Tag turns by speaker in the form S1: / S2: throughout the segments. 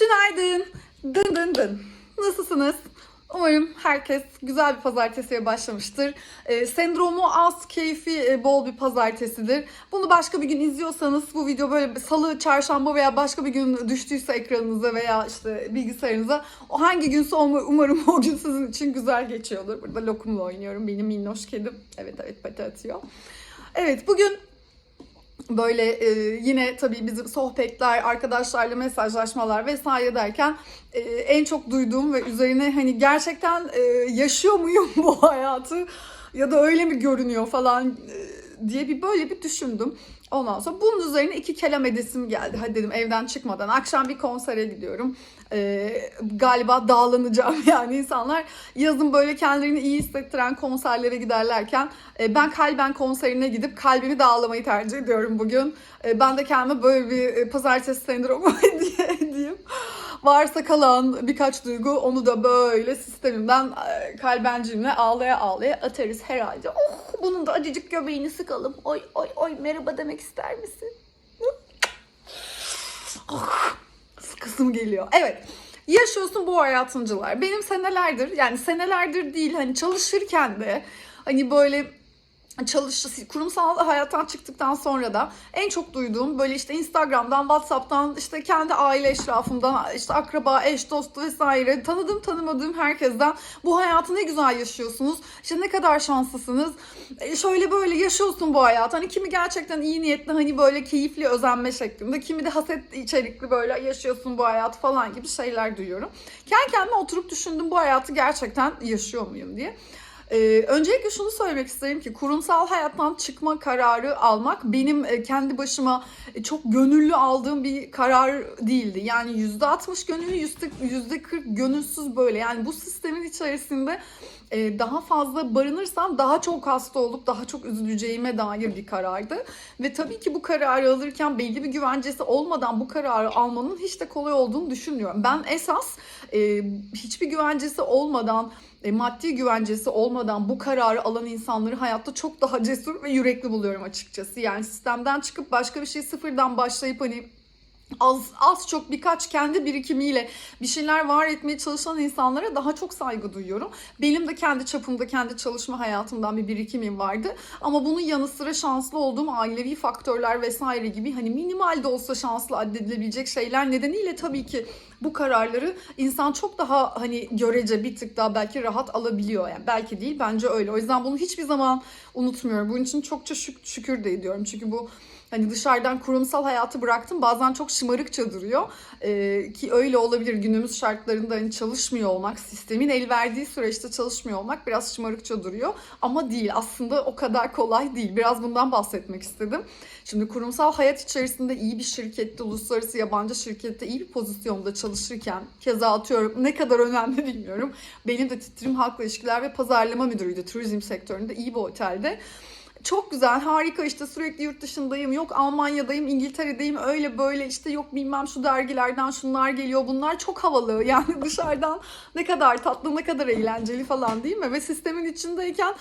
S1: Tünaydın. Dın dın dın. Nasılsınız? Umarım herkes güzel bir pazartesiye başlamıştır. Ee, sendromu az, keyfi e, bol bir pazartesidir. Bunu başka bir gün izliyorsanız bu video böyle salı, çarşamba veya başka bir gün düştüyse ekranınıza veya işte bilgisayarınıza o hangi günse umarım o gün sizin için güzel geçiyordur. Burada lokumla oynuyorum. Benim minnoş kedim. Evet evet pati atıyor. Evet bugün böyle e, yine tabii bizim sohbetler, arkadaşlarla mesajlaşmalar vesaire derken e, en çok duyduğum ve üzerine hani gerçekten e, yaşıyor muyum bu hayatı ya da öyle mi görünüyor falan e, diye bir böyle bir düşündüm. Ondan sonra bunun üzerine iki kelam edesim geldi. Hadi dedim evden çıkmadan akşam bir konsere gidiyorum. Ee, galiba dağlanacağım yani insanlar yazın böyle kendilerini iyi hissettiren konserlere giderlerken e, ben kalben konserine gidip kalbimi dağlamayı tercih ediyorum bugün. E, ben de kendime böyle bir e, pazartesi sendromu diye diyeyim. Varsa kalan birkaç duygu onu da böyle sistemimden e, kalbencimle ağlaya ağlaya atarız herhalde. Oh bunun da acıcık göbeğini sıkalım. Oy oy oy merhaba demek ister misin? Oh, kızım geliyor. Evet. Yaşıyorsun bu hayatıncılar. Benim senelerdir yani senelerdir değil hani çalışırken de hani böyle çalış kurumsal hayattan çıktıktan sonra da en çok duyduğum böyle işte Instagram'dan, WhatsApp'tan işte kendi aile eşrafımdan işte akraba, eş, dost vesaire tanıdığım tanımadığım herkesten bu hayatı ne güzel yaşıyorsunuz. İşte ne kadar şanslısınız. E, şöyle böyle yaşıyorsun bu hayatı. Hani kimi gerçekten iyi niyetli hani böyle keyifli özenme şeklinde, kimi de haset içerikli böyle yaşıyorsun bu hayatı falan gibi şeyler duyuyorum. Kendi kendime oturup düşündüm bu hayatı gerçekten yaşıyor muyum diye. Ee, öncelikle şunu söylemek isterim ki kurumsal hayattan çıkma kararı almak benim e, kendi başıma e, çok gönüllü aldığım bir karar değildi. Yani %60 gönüllü, %40 gönülsüz böyle. Yani bu sistemin içerisinde e, daha fazla barınırsam daha çok hasta olup daha çok üzüleceğime dair bir karardı. Ve tabii ki bu kararı alırken belli bir güvencesi olmadan bu kararı almanın hiç de kolay olduğunu düşünmüyorum. Ben esas e, hiçbir güvencesi olmadan e, maddi güvencesi olmadan bu kararı alan insanları hayatta çok daha cesur ve yürekli buluyorum açıkçası. Yani sistemden çıkıp başka bir şey sıfırdan başlayıp hani az az çok birkaç kendi birikimiyle bir şeyler var etmeye çalışan insanlara daha çok saygı duyuyorum. Benim de kendi çapımda kendi çalışma hayatımdan bir birikimim vardı. Ama bunun yanı sıra şanslı olduğum ailevi faktörler vesaire gibi hani minimal de olsa şanslı addedilebilecek şeyler nedeniyle tabii ki bu kararları insan çok daha hani görece bir tık daha belki rahat alabiliyor. Yani belki değil bence öyle. O yüzden bunu hiçbir zaman unutmuyorum. Bunun için çokça şük- şükür de ediyorum. Çünkü bu Hani dışarıdan kurumsal hayatı bıraktım. Bazen çok şımarıkça duruyor. Ee, ki öyle olabilir. Günümüz şartlarında hani çalışmıyor olmak, sistemin el verdiği süreçte çalışmıyor olmak biraz şımarıkça duruyor. Ama değil. Aslında o kadar kolay değil. Biraz bundan bahsetmek istedim. Şimdi kurumsal hayat içerisinde iyi bir şirkette, uluslararası yabancı şirkette iyi bir pozisyonda çalışırken, keza atıyorum ne kadar önemli bilmiyorum. Benim de titrim halkla ilişkiler ve pazarlama müdürüydü turizm sektöründe iyi bir otelde. Çok güzel, harika işte sürekli yurt dışındayım, yok Almanya'dayım, İngiltere'deyim, öyle böyle işte yok bilmem şu dergilerden şunlar geliyor, bunlar çok havalı. Yani dışarıdan ne kadar tatlı, ne kadar eğlenceli falan değil mi? Ve sistemin içindeyken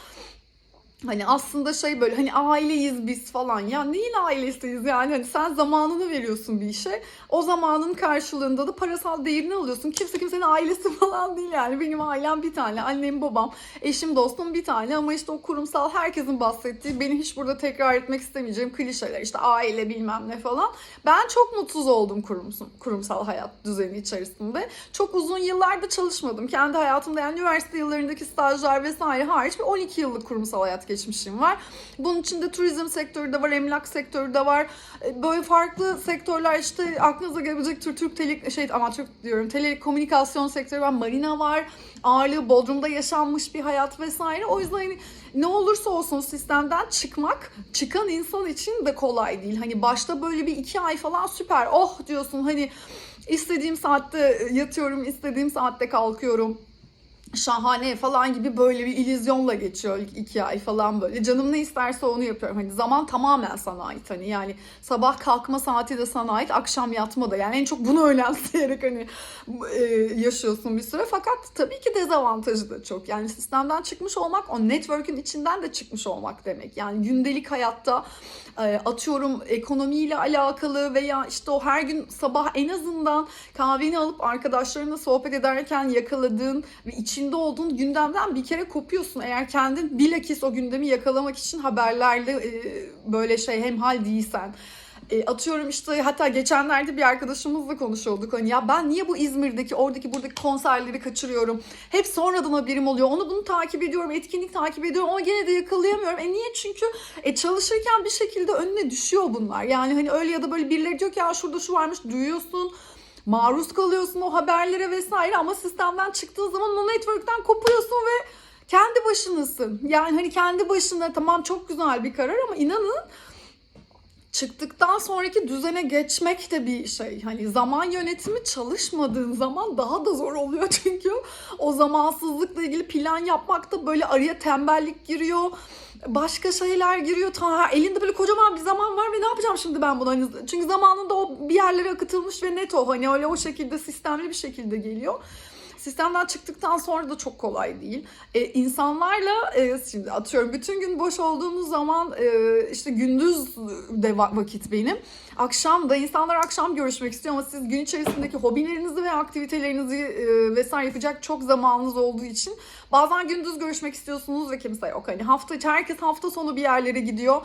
S1: Hani aslında şey böyle hani aileyiz biz falan. Ya neyin ailesiyiz yani? Hani sen zamanını veriyorsun bir işe. O zamanın karşılığında da parasal değerini alıyorsun. Kimse kimsenin ailesi falan değil yani. Benim ailem bir tane annem babam eşim dostum bir tane. Ama işte o kurumsal herkesin bahsettiği benim hiç burada tekrar etmek istemeyeceğim klişeler işte aile bilmem ne falan. Ben çok mutsuz oldum kurumsal, kurumsal hayat düzeni içerisinde. Çok uzun yıllarda çalışmadım. Kendi hayatımda yani üniversite yıllarındaki stajlar vesaire hariç bir 12 yıllık kurumsal hayat geçmişim var. Bunun içinde turizm sektörü de var, emlak sektörü de var. E, Böyle farklı sektörler işte aklınıza gelebilecek Türk Türk tele şey ama Türk diyorum telekomünikasyon sektörü var, marina var. Ağırlığı Bodrum'da yaşanmış bir hayat vesaire. O yüzden hani ne olursa olsun sistemden çıkmak çıkan insan için de kolay değil. Hani başta böyle bir iki ay falan süper. Oh diyorsun hani istediğim saatte yatıyorum, istediğim saatte kalkıyorum şahane falan gibi böyle bir illüzyonla geçiyor iki ay falan böyle. Canım ne isterse onu yapıyorum. Hani zaman tamamen sana ait hani yani sabah kalkma saati de sana ait, akşam yatma da. Yani en çok bunu önemseyerek hani e, yaşıyorsun bir süre. Fakat tabii ki dezavantajı da çok. Yani sistemden çıkmış olmak o network'ün içinden de çıkmış olmak demek. Yani gündelik hayatta e, atıyorum ekonomiyle alakalı veya işte o her gün sabah en azından kahveni alıp arkadaşlarınla sohbet ederken yakaladığın ve içinde olduğun gündemden bir kere kopuyorsun. Eğer kendin bilakis o gündemi yakalamak için haberlerle e, böyle şey hemhal değilsen. E, atıyorum işte hatta geçenlerde bir arkadaşımızla konuşuyorduk. Hani ya ben niye bu İzmir'deki oradaki buradaki konserleri kaçırıyorum? Hep sonradan haberim oluyor. Onu bunu takip ediyorum etkinlik takip ediyorum ama gene de yakalayamıyorum. E niye? Çünkü e, çalışırken bir şekilde önüne düşüyor bunlar. Yani hani öyle ya da böyle birileri diyor ki ya şurada şu varmış. Duyuyorsun maruz kalıyorsun o haberlere vesaire ama sistemden çıktığın zaman o network'ten kopuyorsun ve kendi başınasın. Yani hani kendi başına tamam çok güzel bir karar ama inanın çıktıktan sonraki düzene geçmek de bir şey. Hani zaman yönetimi çalışmadığın zaman daha da zor oluyor çünkü o zamansızlıkla ilgili plan yapmakta böyle araya tembellik giriyor. Başka şeyler giriyor. Ta elinde böyle kocaman bir zaman var ve ne yapacağım şimdi ben bunu? Hani çünkü zamanında o bir yerlere akıtılmış ve net o. Hani öyle o şekilde sistemli bir şekilde geliyor. Sistemden çıktıktan sonra da çok kolay değil. E, insanlarla e, şimdi atıyorum bütün gün boş olduğumuz zaman e, işte gündüz de va- vakit benim. Akşam da insanlar akşam görüşmek istiyor ama siz gün içerisindeki hobilerinizi ve aktivitelerinizi e, vesaire yapacak çok zamanınız olduğu için bazen gündüz görüşmek istiyorsunuz ve kimse yok. Hani hafta herkes hafta sonu bir yerlere gidiyor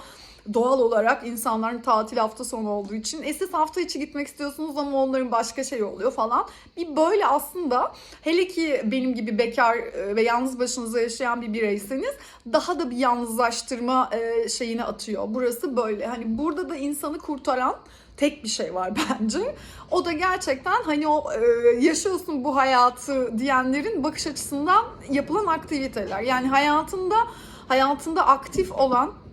S1: doğal olarak insanların tatil hafta sonu olduğu için. E siz hafta içi gitmek istiyorsunuz ama onların başka şey oluyor falan. Bir böyle aslında hele ki benim gibi bekar e, ve yalnız başınıza yaşayan bir bireyseniz daha da bir yalnızlaştırma e, şeyini atıyor. Burası böyle. Hani burada da insanı kurtaran tek bir şey var bence. O da gerçekten hani o e, yaşıyorsun bu hayatı diyenlerin bakış açısından yapılan aktiviteler. Yani hayatında hayatında aktif olan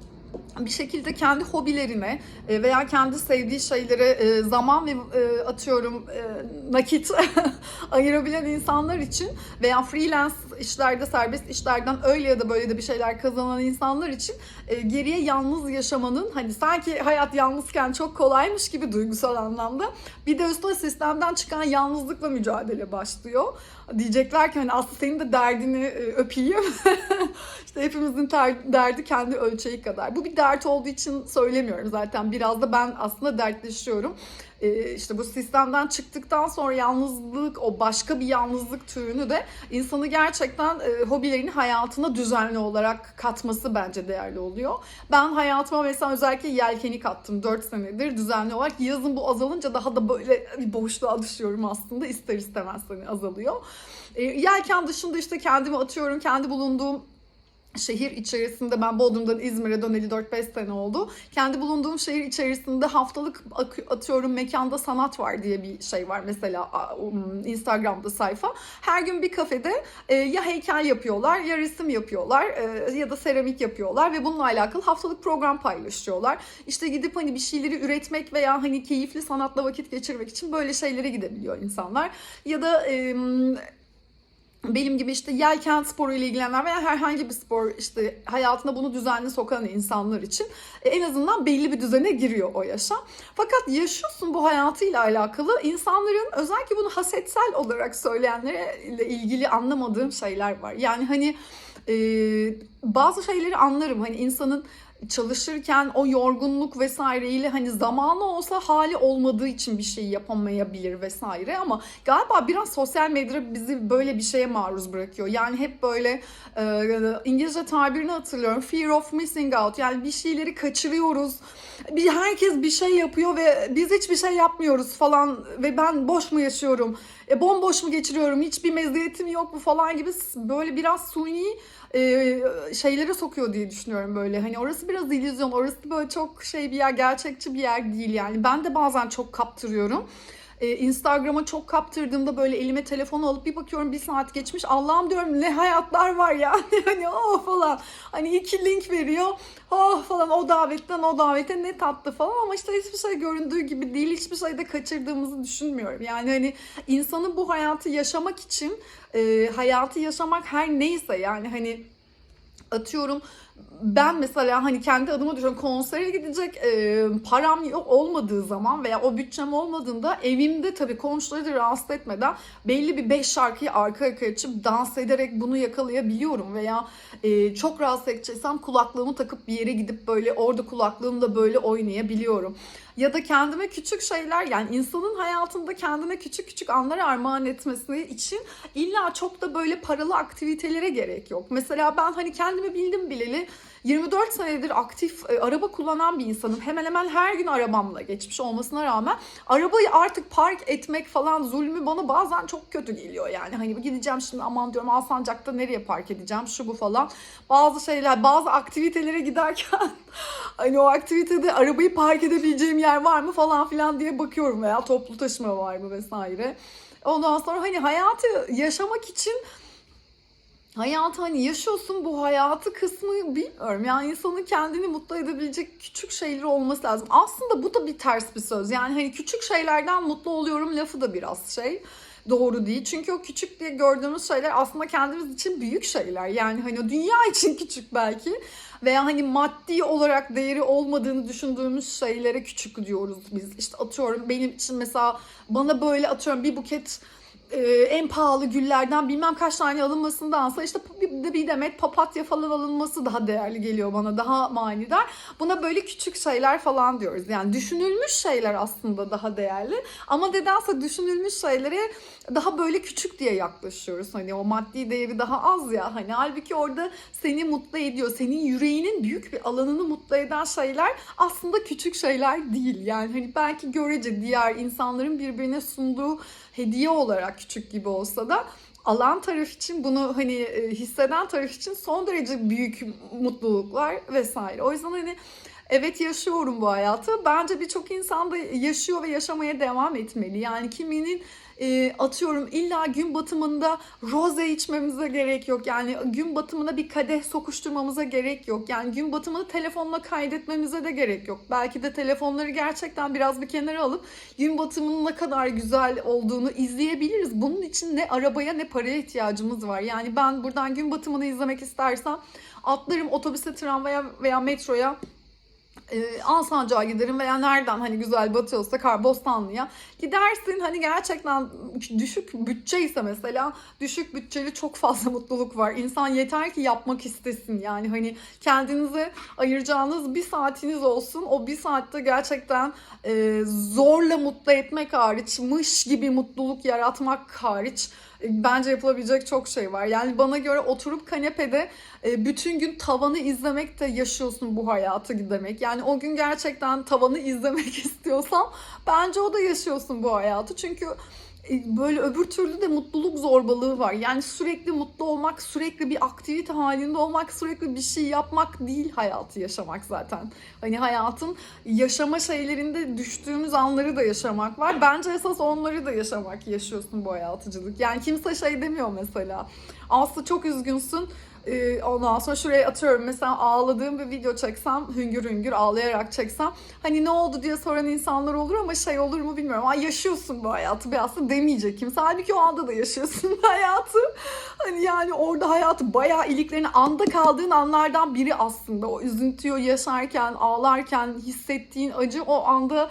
S1: bir şekilde kendi hobilerine e, veya kendi sevdiği şeylere e, zaman ve e, atıyorum nakit ayırabilen insanlar için veya freelance işlerde serbest işlerden öyle ya da böyle de bir şeyler kazanan insanlar için geriye yalnız yaşamanın hani sanki hayat yalnızken çok kolaymış gibi duygusal anlamda bir de üstüne sistemden çıkan yalnızlıkla mücadele başlıyor. Diyecekler ki hani aslında senin de derdini öpeyim. işte hepimizin derdi kendi ölçeği kadar. Bu bir dert olduğu için söylemiyorum zaten. Biraz da ben aslında dertleşiyorum. Ee, işte bu sistemden çıktıktan sonra yalnızlık, o başka bir yalnızlık türünü de insanı gerçekten e, hobilerini hayatına düzenli olarak katması bence değerli oluyor. Ben hayatıma mesela özellikle yelkeni kattım 4 senedir düzenli olarak. Yazın bu azalınca daha da böyle bir boşluğa düşüyorum aslında. ister istemez hani azalıyor. E, yelken dışında işte kendimi atıyorum, kendi bulunduğum şehir içerisinde ben Bodrum'dan İzmir'e döneli 4-5 sene oldu. Kendi bulunduğum şehir içerisinde haftalık atıyorum mekanda sanat var diye bir şey var mesela Instagram'da sayfa. Her gün bir kafede e, ya heykel yapıyorlar ya resim yapıyorlar e, ya da seramik yapıyorlar ve bununla alakalı haftalık program paylaşıyorlar. İşte gidip hani bir şeyleri üretmek veya hani keyifli sanatla vakit geçirmek için böyle şeylere gidebiliyor insanlar. Ya da benim gibi işte yelken sporu ile ilgilenenler veya herhangi bir spor işte hayatına bunu düzenli sokan insanlar için e, en azından belli bir düzene giriyor o yaşam. Fakat yaşıyorsun bu hayatıyla alakalı insanların özellikle bunu hasetsel olarak söyleyenlerle ilgili anlamadığım şeyler var. Yani hani e, bazı şeyleri anlarım. Hani insanın çalışırken o yorgunluk vesaireyle hani zamanı olsa hali olmadığı için bir şey yapamayabilir vesaire ama galiba biraz sosyal medya bizi böyle bir şeye maruz bırakıyor. Yani hep böyle e, İngilizce tabirini hatırlıyorum. Fear of missing out. Yani bir şeyleri kaçırıyoruz. Bir herkes bir şey yapıyor ve biz hiçbir şey yapmıyoruz falan ve ben boş mu yaşıyorum? E, bomboş mu geçiriyorum? Hiçbir meziyetim yok mu falan gibi böyle biraz suni e, şeylere sokuyor diye düşünüyorum böyle. Hani orası biraz illüzyon, orası böyle çok şey bir yer, gerçekçi bir yer değil yani. Ben de bazen çok kaptırıyorum. E, Instagram'a çok kaptırdığımda böyle elime telefonu alıp bir bakıyorum bir saat geçmiş. Allah'ım diyorum ne hayatlar var ya. hani oh falan. Hani iki link veriyor. Oh falan o davetten o davete ne tatlı falan ama işte hiçbir şey göründüğü gibi değil. Hiçbir şeyde kaçırdığımızı düşünmüyorum. Yani hani insanın bu hayatı yaşamak için e, hayatı yaşamak her neyse yani hani atıyorum ben mesela hani kendi adıma düşünüyorum konsere gidecek e, param yok olmadığı zaman veya o bütçem olmadığında evimde tabii komşuları da rahatsız etmeden belli bir 5 şarkıyı arka arkaya açıp dans ederek bunu yakalayabiliyorum veya e, çok rahatsız edeceksem kulaklığımı takıp bir yere gidip böyle orada kulaklığımla böyle oynayabiliyorum. Ya da kendime küçük şeyler yani insanın hayatında kendine küçük küçük anlar armağan etmesi için illa çok da böyle paralı aktivitelere gerek yok. Mesela ben hani kendimi bildim bileli 24 senedir aktif e, araba kullanan bir insanım. Hemen hemen her gün arabamla geçmiş olmasına rağmen arabayı artık park etmek falan zulmü bana bazen çok kötü geliyor yani. Hani gideceğim şimdi aman diyorum Alsancak'ta nereye park edeceğim şu bu falan. Bazı şeyler bazı aktivitelere giderken hani o aktivitede arabayı park edebileceğim yer var mı falan filan diye bakıyorum veya toplu taşıma var mı vesaire. Ondan sonra hani hayatı yaşamak için hayatı hani yaşıyorsun bu hayatı kısmı bilmiyorum. Yani insanın kendini mutlu edebilecek küçük şeyler olması lazım. Aslında bu da bir ters bir söz. Yani hani küçük şeylerden mutlu oluyorum lafı da biraz şey doğru değil. Çünkü o küçük diye gördüğümüz şeyler aslında kendimiz için büyük şeyler. Yani hani dünya için küçük belki veya hani maddi olarak değeri olmadığını düşündüğümüz şeylere küçük diyoruz biz. İşte atıyorum benim için mesela bana böyle atıyorum bir buket e, en pahalı güllerden bilmem kaç tane alınmasındansa işte bir, bir demet papatya falan alınması daha değerli geliyor bana daha manidar. Buna böyle küçük şeyler falan diyoruz. Yani düşünülmüş şeyler aslında daha değerli ama nedense düşünülmüş şeylere daha böyle küçük diye yaklaşıyoruz. Hani o maddi değeri daha az ya. Hani halbuki orada seni mutlu ediyor. Senin yüreğinin büyük bir alanını mutlu eden şeyler aslında küçük şeyler değil. Yani hani belki görece diğer insanların birbirine sunduğu hediye olarak küçük gibi olsa da alan taraf için bunu hani e, hisseden taraf için son derece büyük mutluluklar vesaire. O yüzden hani evet yaşıyorum bu hayatı. Bence birçok insan da yaşıyor ve yaşamaya devam etmeli. Yani kiminin e, atıyorum illa gün batımında roze içmemize gerek yok. Yani gün batımına bir kadeh sokuşturmamıza gerek yok. Yani gün batımını telefonla kaydetmemize de gerek yok. Belki de telefonları gerçekten biraz bir kenara alıp gün batımının ne kadar güzel olduğunu izleyebiliriz. Bunun için ne arabaya ne paraya ihtiyacımız var. Yani ben buradan gün batımını izlemek istersem atlarım otobüse, tramvaya veya metroya e, Alsancak'a giderim veya nereden hani güzel batıyorsa kar Bostanlı'ya gidersin. Hani gerçekten düşük bütçe ise mesela düşük bütçeli çok fazla mutluluk var. İnsan yeter ki yapmak istesin. Yani hani kendinize ayıracağınız bir saatiniz olsun. O bir saatte gerçekten e, zorla mutlu etmek hariç mış gibi mutluluk yaratmak hariç bence yapılabilecek çok şey var. Yani bana göre oturup kanepede e, bütün gün tavanı izlemek de yaşıyorsun bu hayatı demek. Yani o gün gerçekten tavanı izlemek istiyorsam bence o da yaşıyorsun bu hayatı. Çünkü böyle öbür türlü de mutluluk zorbalığı var. Yani sürekli mutlu olmak, sürekli bir aktivite halinde olmak, sürekli bir şey yapmak değil hayatı yaşamak zaten. Hani hayatın yaşama şeylerinde düştüğümüz anları da yaşamak var. Bence esas onları da yaşamak yaşıyorsun bu hayatıcılık. Yani kimse şey demiyor mesela. Aslı çok üzgünsün ee, ondan sonra şuraya atıyorum mesela ağladığım bir video çeksem hüngür hüngür ağlayarak çeksem hani ne oldu diye soran insanlar olur ama şey olur mu bilmiyorum. Ay yaşıyorsun bu hayatı bir aslında demeyecek kimse. Halbuki o anda da yaşıyorsun hayatı. Hani yani orada hayatı bayağı iliklerini anda kaldığın anlardan biri aslında. O üzüntüyü yaşarken, ağlarken hissettiğin acı o anda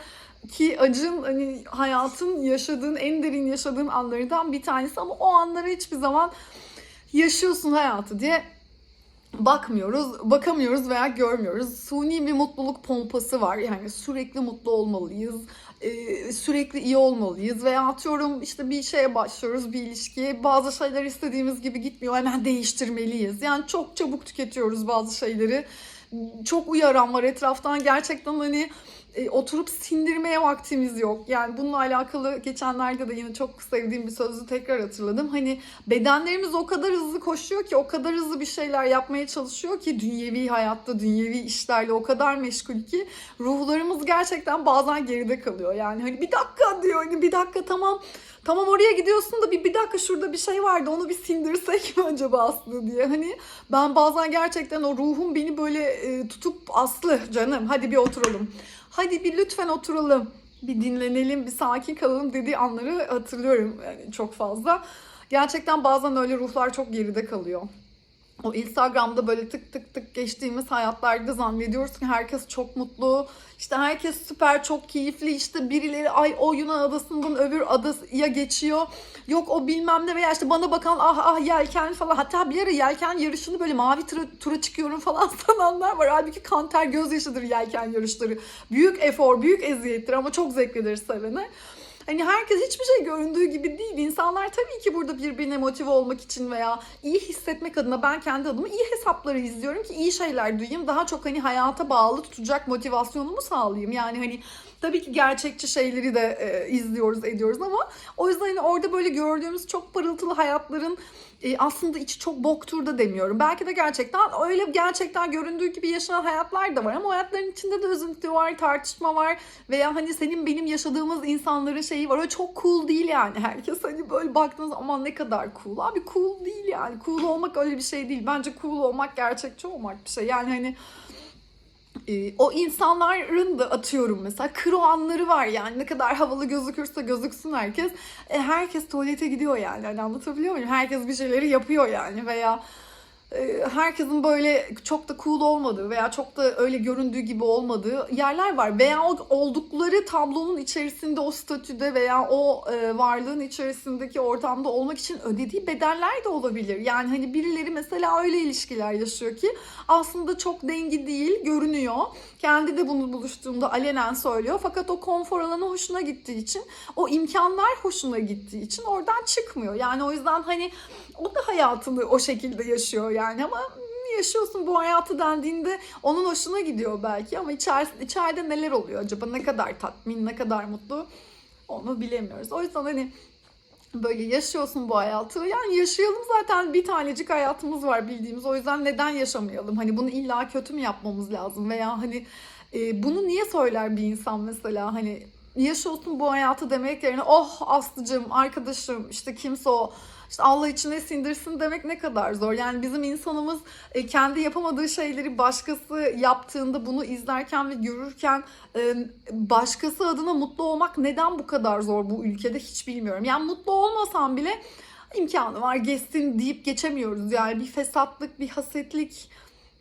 S1: ki acın hani hayatın yaşadığın en derin yaşadığın anlarından bir tanesi ama o anlara hiçbir zaman yaşıyorsun hayatı diye bakmıyoruz, bakamıyoruz veya görmüyoruz. Suni bir mutluluk pompası var. Yani sürekli mutlu olmalıyız, e, sürekli iyi olmalıyız veya atıyorum işte bir şeye başlıyoruz, bir ilişkiye. Bazı şeyler istediğimiz gibi gitmiyor, hemen değiştirmeliyiz. Yani çok çabuk tüketiyoruz bazı şeyleri. Çok uyaran var etraftan. Gerçekten hani e, oturup sindirmeye vaktimiz yok. Yani bununla alakalı geçenlerde de yine çok sevdiğim bir sözü tekrar hatırladım. Hani bedenlerimiz o kadar hızlı koşuyor ki, o kadar hızlı bir şeyler yapmaya çalışıyor ki dünyevi hayatta, dünyevi işlerle o kadar meşgul ki ruhlarımız gerçekten bazen geride kalıyor. Yani hani bir dakika diyor, hani bir dakika tamam Tamam oraya gidiyorsun da bir, bir dakika şurada bir şey vardı onu bir sindirsek mi acaba Aslı diye. Hani ben bazen gerçekten o ruhum beni böyle e, tutup Aslı canım hadi bir oturalım. Hadi bir lütfen oturalım. Bir dinlenelim, bir sakin kalalım dediği anları hatırlıyorum yani çok fazla. Gerçekten bazen öyle ruhlar çok geride kalıyor. O Instagram'da böyle tık tık tık geçtiğimiz hayatlarda zannediyoruz ki herkes çok mutlu. İşte herkes süper, çok keyifli. İşte birileri ay o Yunan adasından öbür adaya geçiyor. Yok o bilmem ne veya işte bana bakan ah ah yelken falan. Hatta bir ara yelken yarışını böyle mavi tura, tura çıkıyorum falan sananlar var. Halbuki kanter gözyaşıdır yelken yarışları. Büyük efor, büyük eziyettir ama çok zevklidir sevene. Hani herkes hiçbir şey göründüğü gibi değil. İnsanlar tabii ki burada birbirine motive olmak için veya iyi hissetmek adına ben kendi adıma iyi hesapları izliyorum ki iyi şeyler duyayım. Daha çok hani hayata bağlı tutacak motivasyonumu sağlayayım. Yani hani tabii ki gerçekçi şeyleri de e, izliyoruz, ediyoruz ama o yüzden hani orada böyle gördüğümüz çok parıltılı hayatların e, aslında içi çok boktur da demiyorum. Belki de gerçekten öyle gerçekten göründüğü gibi yaşanan hayatlar da var ama hayatların içinde de üzüntü var, tartışma var veya hani senin benim yaşadığımız insanların şeyi var. O çok cool değil yani. Herkes hani böyle baktığınız aman ne kadar cool. Abi cool değil yani. Cool olmak öyle bir şey değil. Bence cool olmak gerçekçi olmak bir şey. Yani hani e, o insanların da atıyorum mesela kro anları var yani. Ne kadar havalı gözükürse gözüksün herkes. E, herkes tuvalete gidiyor yani. Hani anlatabiliyor muyum? Herkes bir şeyleri yapıyor yani veya herkesin böyle çok da cool olmadığı veya çok da öyle göründüğü gibi olmadığı yerler var. Veya oldukları tablonun içerisinde o statüde veya o e, varlığın içerisindeki ortamda olmak için ödediği bedeller de olabilir. Yani hani birileri mesela öyle ilişkiler yaşıyor ki aslında çok dengi değil görünüyor. Kendi de bunu buluştuğunda alenen söylüyor. Fakat o konfor alanı hoşuna gittiği için, o imkanlar hoşuna gittiği için oradan çıkmıyor. Yani o yüzden hani o da hayatını o şekilde yaşıyor yani ama yaşıyorsun bu hayatı dendiğinde onun hoşuna gidiyor belki ama içerisinde, içeride neler oluyor acaba ne kadar tatmin ne kadar mutlu onu bilemiyoruz. O yüzden hani böyle yaşıyorsun bu hayatı. Yani yaşayalım zaten bir tanecik hayatımız var bildiğimiz. O yüzden neden yaşamayalım? Hani bunu illa kötü mü yapmamız lazım? Veya hani e, bunu niye söyler bir insan mesela? Hani yaşıyorsun bu hayatı demek yerine oh Aslıcığım, arkadaşım, işte kimse o işte Allah içine sindirsin demek ne kadar zor. Yani bizim insanımız e, kendi yapamadığı şeyleri başkası yaptığında bunu izlerken ve görürken e, başkası adına mutlu olmak neden bu kadar zor bu ülkede hiç bilmiyorum. Yani mutlu olmasam bile imkanı var geçsin deyip geçemiyoruz. Yani bir fesatlık, bir hasetlik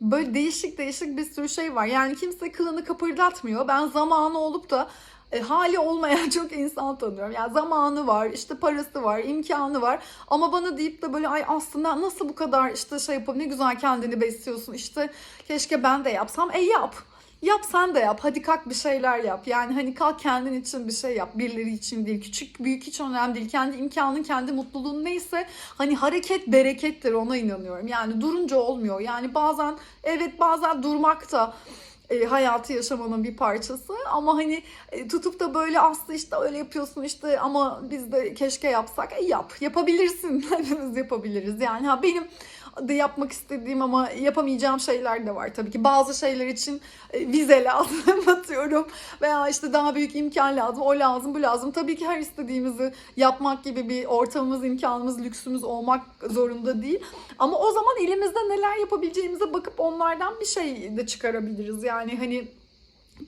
S1: böyle değişik değişik bir sürü şey var. Yani kimse kılını kıpırdatmıyor. Ben zamanı olup da e, hali olmayan çok insan tanıyorum. Yani zamanı var, işte parası var, imkanı var. Ama bana deyip de böyle ay aslında nasıl bu kadar işte şey yapıp ne güzel kendini besliyorsun. İşte keşke ben de yapsam. E yap. Yap sen de yap. Hadi kalk bir şeyler yap. Yani hani kalk kendin için bir şey yap. Birileri için değil. Küçük büyük hiç önemli değil. Kendi imkanın, kendi mutluluğun neyse hani hareket berekettir ona inanıyorum. Yani durunca olmuyor. Yani bazen evet bazen durmak da e, hayatı yaşamanın bir parçası. Ama hani e, tutup da böyle aslı işte öyle yapıyorsun işte ama biz de keşke yapsak. E, yap. Yapabilirsin. Hepimiz yapabiliriz. Yani ha benim de yapmak istediğim ama yapamayacağım şeyler de var tabii ki. Bazı şeyler için e, vize lazım atıyorum. Veya işte daha büyük imkan lazım o lazım bu lazım. Tabii ki her istediğimizi yapmak gibi bir ortamımız imkanımız lüksümüz olmak zorunda değil. Ama o zaman elimizde neler yapabileceğimize bakıp onlardan bir şey de çıkarabiliriz. Yani hani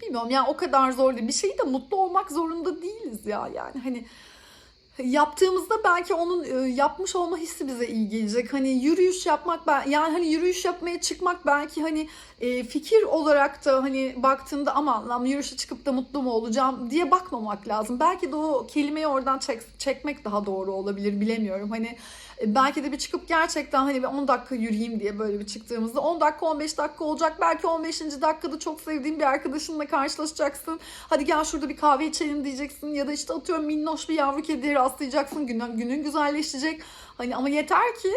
S1: bilmiyorum yani o kadar zor değil. Bir şeyi de mutlu olmak zorunda değiliz ya yani. Hani yaptığımızda belki onun e, yapmış olma hissi bize iyi gelecek. Hani yürüyüş yapmak yani hani yürüyüş yapmaya çıkmak belki hani e, fikir olarak da hani baktığında aman lan yürüyüşe çıkıp da mutlu mu olacağım diye bakmamak lazım. Belki de o kelimeyi oradan çek, çekmek daha doğru olabilir bilemiyorum. Hani belki de bir çıkıp gerçekten hani bir 10 dakika yürüyeyim diye böyle bir çıktığımızda 10 dakika 15 dakika olacak. Belki 15. dakikada çok sevdiğin bir arkadaşınla karşılaşacaksın. Hadi gel şurada bir kahve içelim diyeceksin ya da işte atıyorum minnoş bir yavru kedi rastlayacaksın. Günün, günün güzelleşecek. Hani ama yeter ki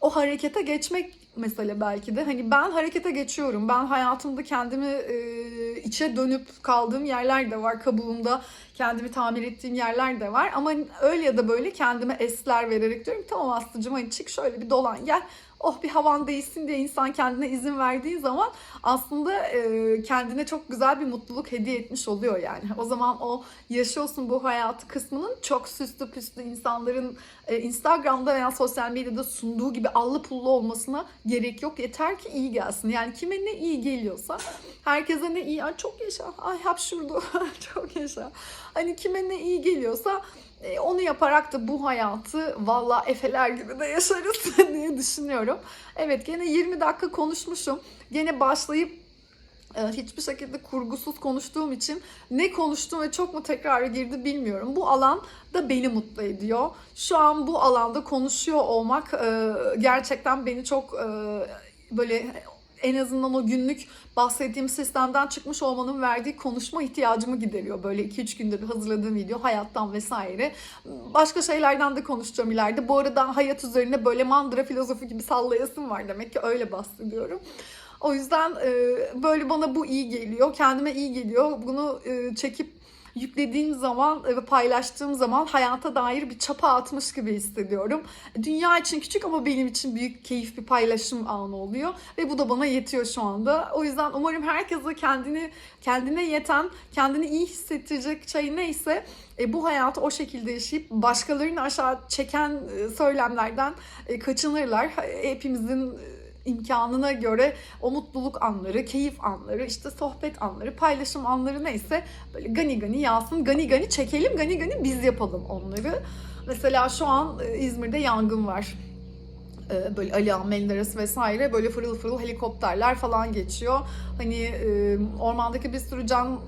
S1: o harekete geçmek mesele belki de. Hani ben harekete geçiyorum. Ben hayatımda kendimi e, içe dönüp kaldığım yerler de var. Kabuğumda kendimi tamir ettiğim yerler de var. Ama öyle ya da böyle kendime esler vererek diyorum tamam Aslı'cığım hadi çık şöyle bir dolan gel. Oh bir havan değişsin diye insan kendine izin verdiği zaman aslında e, kendine çok güzel bir mutluluk hediye etmiş oluyor yani. O zaman o yaşıyorsun bu hayatı kısmının çok süslü püslü insanların e, Instagram'da veya sosyal medyada sunduğu gibi allı pullu olmasına gerek yok. Yeter ki iyi gelsin. Yani kime ne iyi geliyorsa herkese ne iyi. Ay çok yaşa. Ay hapşurdu. çok yaşa. Hani kime ne iyi geliyorsa e, onu yaparak da bu hayatı valla efeler gibi de yaşarız diye düşünüyorum. Evet gene 20 dakika konuşmuşum. Gene başlayıp e, hiçbir şekilde kurgusuz konuştuğum için ne konuştum ve çok mu tekrar girdi bilmiyorum. Bu alan da beni mutlu ediyor. Şu an bu alanda konuşuyor olmak e, gerçekten beni çok böyle en azından o günlük bahsettiğim sistemden çıkmış olmanın verdiği konuşma ihtiyacımı gideriyor. Böyle 2-3 günde bir hazırladığım video hayattan vesaire. Başka şeylerden de konuşacağım ileride. Bu arada hayat üzerine böyle mandıra filozofu gibi sallayasım var demek ki öyle bahsediyorum. O yüzden böyle bana bu iyi geliyor. Kendime iyi geliyor. Bunu çekip yüklediğim zaman ve paylaştığım zaman hayata dair bir çapa atmış gibi hissediyorum. Dünya için küçük ama benim için büyük keyif bir paylaşım anı oluyor ve bu da bana yetiyor şu anda. O yüzden umarım herkese kendini kendine yeten, kendini iyi hissettirecek şey neyse e, bu hayatı o şekilde yaşayıp başkalarını aşağı çeken e, söylemlerden e, kaçınırlar. Hepimizin e, imkanına göre o mutluluk anları, keyif anları, işte sohbet anları, paylaşım anları neyse böyle gani gani yağsın, gani gani çekelim, gani gani biz yapalım onları. Mesela şu an e, İzmir'de yangın var. E, Böyle Ali Menderes vesaire böyle fırıl fırıl helikopterler falan geçiyor. Hani e, ormandaki bir sürü can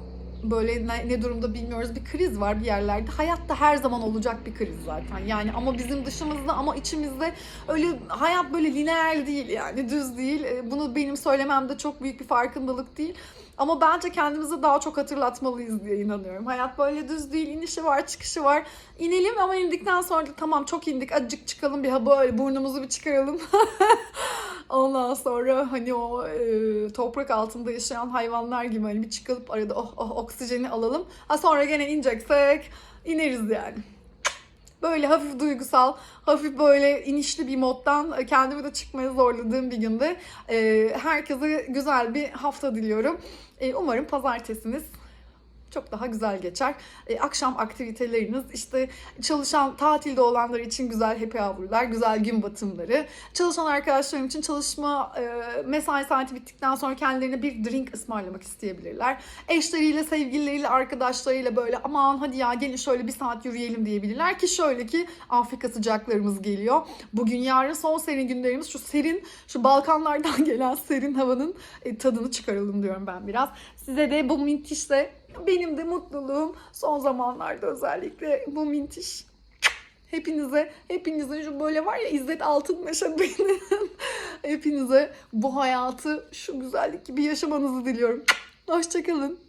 S1: böyle ne, ne durumda bilmiyoruz bir kriz var bir yerlerde. Hayatta her zaman olacak bir kriz zaten. Yani ama bizim dışımızda ama içimizde öyle hayat böyle lineer değil yani düz değil. E, Bunu benim söylememde çok büyük bir farkındalık değil. Ama bence kendimize daha çok hatırlatmalıyız diye inanıyorum. Hayat böyle düz değil, inişi var, çıkışı var. İnelim ama indikten sonra da tamam çok indik, azıcık çıkalım bir ha böyle burnumuzu bir çıkaralım. Ondan sonra hani o e, toprak altında yaşayan hayvanlar gibi hani bir çıkılıp arada oh oh oksijeni alalım. Ha sonra gene ineceksek ineriz yani. Böyle hafif duygusal, hafif böyle inişli bir moddan kendimi de çıkmaya zorladığım bir günde e, herkese güzel bir hafta diliyorum. E, umarım pazartesiniz çok daha güzel geçer. E, akşam aktiviteleriniz işte çalışan tatilde olanlar için güzel happy hour'lar, güzel gün batımları. Çalışan arkadaşlarım için çalışma e, mesai saati bittikten sonra kendilerine bir drink ısmarlamak isteyebilirler. Eşleriyle, sevgilileriyle, arkadaşlarıyla böyle aman hadi ya gelin şöyle bir saat yürüyelim diyebilirler ki şöyle ki Afrika sıcaklarımız geliyor. Bugün yarın son serin günlerimiz şu serin, şu Balkanlardan gelen serin havanın e, tadını çıkaralım diyorum ben biraz. Size de bu mintişle benim de mutluluğum son zamanlarda özellikle bu mintiş. Hepinize, hepinizin şu böyle var ya İzzet Altınmeşe benim. Hepinize bu hayatı şu güzellik gibi yaşamanızı diliyorum. Hoşçakalın.